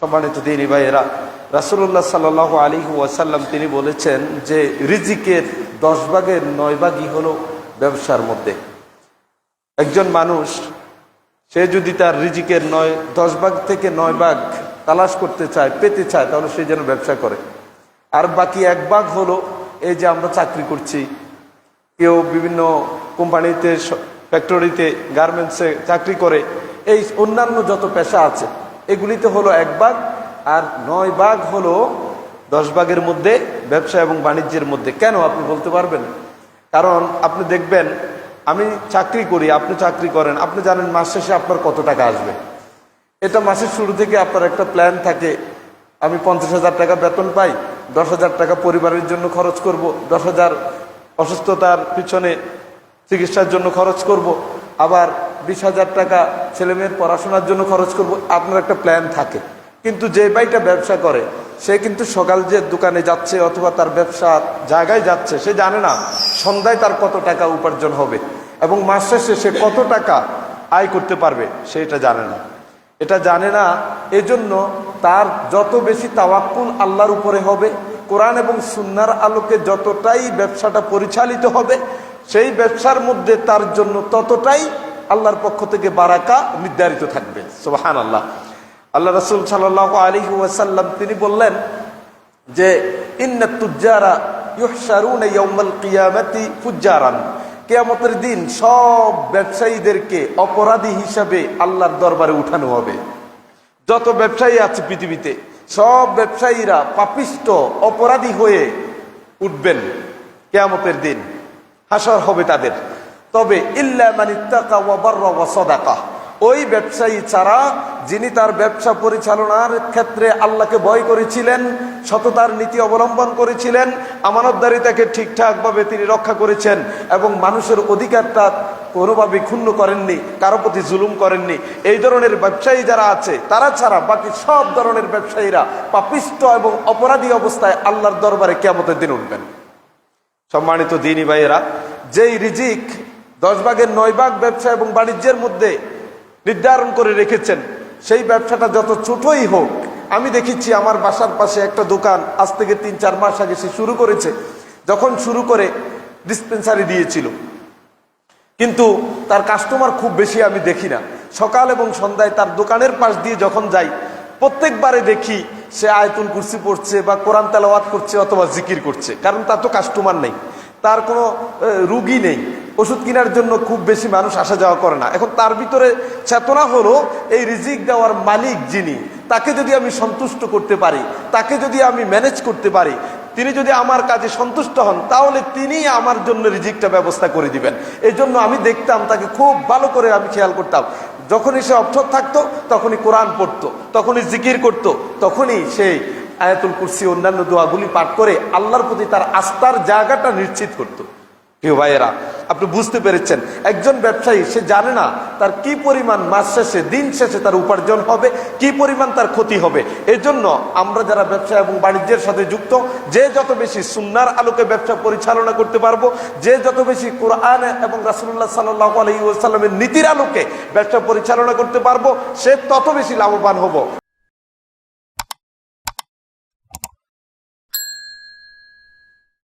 সম্মানিত দিনী ভাইয়েরা রাসুল্লাহ সাল্লাহ আলী ওয়াসাল্লাম তিনি বলেছেন যে রিজিকের দশ ভাগের নয় ভাগই হলো ব্যবসার মধ্যে। একজন মানুষ, সে যদি তার রিজিকের নয়, দশ ভাগ থেকে নয় ভাগ তালাশ করতে চায়, পেতে চায়, তাহলে সে যেন ব্যবসা করে। আর বাকি এক ভাগ হলো এই যে আমরা চাকরি করছি। কেউ বিভিন্ন কোম্পানিতে, ফ্যাক্টরিতে গার্মেন্টসে চাকরি করে, এই অন্যান্য যত পেশা আছে এগুলিতে হলো এক ভাগ, আর নয় ভাগ হলো দশ ভাগের মধ্যে ব্যবসা এবং বাণিজ্যের মধ্যে। কেন আপনি বলতে পারবেন? কারণ আপনি দেখবেন, আমি চাকরি করি, আপনি চাকরি করেন, আপনি জানেন মাস শেষে আপনার কত টাকা আসবে। এটা মাসের শুরু থেকে আপনার একটা প্ল্যান থাকে, আমি পঞ্চাশ হাজার টাকা বেতন পাই, দশ হাজার টাকা পরিবারের জন্য খরচ করব, দশ হাজার অসুস্থতার পিছনে চিকিৎসার জন্য খরচ করব, আবার বিশ হাজার টাকা ছেলেমেয়ের পড়াশোনার জন্য খরচ করব, আপনার একটা প্ল্যান থাকে। কিন্তু যে ভাইটা ব্যবসা করে, সে কিন্তু সকাল যে দোকানে যাচ্ছে অথবা তার ব্যবসা জায়গায় যাচ্ছে, সে জানে না সন্ধ্যায় তার কত টাকা উপার্জন হবে এবং মাস শেষে সে কত টাকা আয় করতে পারবে, সে এটা জানে না। এটা জানে না, এজন্য তার যত বেশি তাওয়াক্কুল আল্লাহর উপরে হবে, কোরআন এবং সুন্নার আলোকে যতটাই ব্যবসাটা পরিচালিত হবে, সেই ব্যবসার মধ্যে তার জন্য ততটাই আল্লাহর পক্ষ থেকে বারাকা নির্ধারিত থাকবে। সোহান আল্লাহ আল্লাহ রসুল সাল্লাহ আলী ওয়াসাল্লাম, তিনি বললেন যে, ইন্না তুজারা ইউহসারুন ইয়াউমাল কিয়ামাতি ফুজ্জারান। কেয়ামতের দিন সব ব্যবসায়ীদেরকে অপরাধী হিসাবে আল্লাহর দরবারে উঠানো হবে। যত ব্যবসায়ী আছে পৃথিবীতে, সব ব্যবসায়ীরা পাপিষ্ট, অপরাধী হয়ে উঠবেন কেয়ামতের দিন। হাসর হবে তাদের। তবে ইল্লা মানিত্তাকা ওয়া বাররা ওই ব্যবসায়ী ছাড়া যিনি তার ব্যবসা পরিচালনার ক্ষেত্রে আল্লাহকে ভয় করেছিলেন, সততার নীতি অবলম্বন করেছিলেন, আমানতদারিতাকে ঠিকঠাকভাবে তিনি রক্ষা করেছেন এবং মানুষের অধিকারটা কোনোভাবে ক্ষুণ্ণ করেননি, কারও প্রতি জুলুম করেননি। এই ধরনের ব্যবসায়ী যারা আছে, তারা ছাড়া বাকি সব ধরনের ব্যবসায়ীরা পাপিষ্ট এবং অপরাধী অবস্থায় আল্লাহর দরবারে কেমতের দিন উঠবেন। সম্মানিত দিনী ভাইয়েরা, যেই রিজিক দশ ভাগের নয় ভাগ ব্যবসা এবং বাণিজ্যের মধ্যে নির্ধারণ করে রেখেছেন। সেই ব্যবসাটা যত ছোটই হোক, আমি দেখেছি আমার বাসার পাশে একটা দোকান, আজ থেকে তিন চার মাস আগে সে শুরু করেছে, যখন শুরু করে ডিসপেন্সারি দিয়েছিল। কিন্তু তার কাস্টমার খুব বেশি আমি দেখি না। সকাল এবং সন্ধ্যায় তার দোকানের পাশ দিয়ে যখন যাই, প্রত্যেকবারে দেখি সে আয়তুল কুরসি পড়ছে বা কোরআন তেলাওয়াত করছে অথবা জিকির করছে, কারণ তার তো কাস্টমার নেই। তার কোনো রুগী নেই। ওষুধ কেনার জন্য খুব বেশি মানুষ আসা যাওয়া করে না। এখন তার ভিতরে চেতনা হলো এই রিজিক দেওয়ার মালিক যিনি, তাকে যদি আমি সন্তুষ্ট করতে পারি, তাকে যদি আমি ম্যানেজ করতে পারি, তিনি যদি আমার কাজে সন্তুষ্ট হন, তাহলে তিনি আমার জন্য রিজিকটা ব্যবস্থা করে দিবেন। এই জন্য আমি দেখতাম তাকে খুব ভালো করে আমি খেয়াল করতাম। যখনই সে অবসর থাকতো, তখনই কোরআন পড়তো, তখনই জিকির করত, তখনই সেই আয়াতুল কুরসি অন্যান্য দোয়াগুলি পাঠ করে আল্লাহর প্রতি তার আস্থার জায়গাটা নিশ্চিত করতো। প্রিয় ভাইয়েরা, আপনি বুঝতে পেরেছেন, একজন ব্যবসায়ী, সে জানে না তার কি পরিমাণ মাস শেষে, দিন শেষে তার উপার্জন হবে, কি পরিমাণ তার ক্ষতি হবে। এজন্য আমরা যারা ব্যবসা এবং বাণিজ্যের সাথে যুক্ত, যে যত বেশি সুন্নার আলোকে ব্যবসা পরিচালনা করতে পারব, যে যত বেশি কোরআন এবং রাসুল্লাহ সাল্লাহ আলহিউসাল্লামের নীতির আলোকে ব্যবসা পরিচালনা করতে পারব, সে তত বেশি লাভবান হব।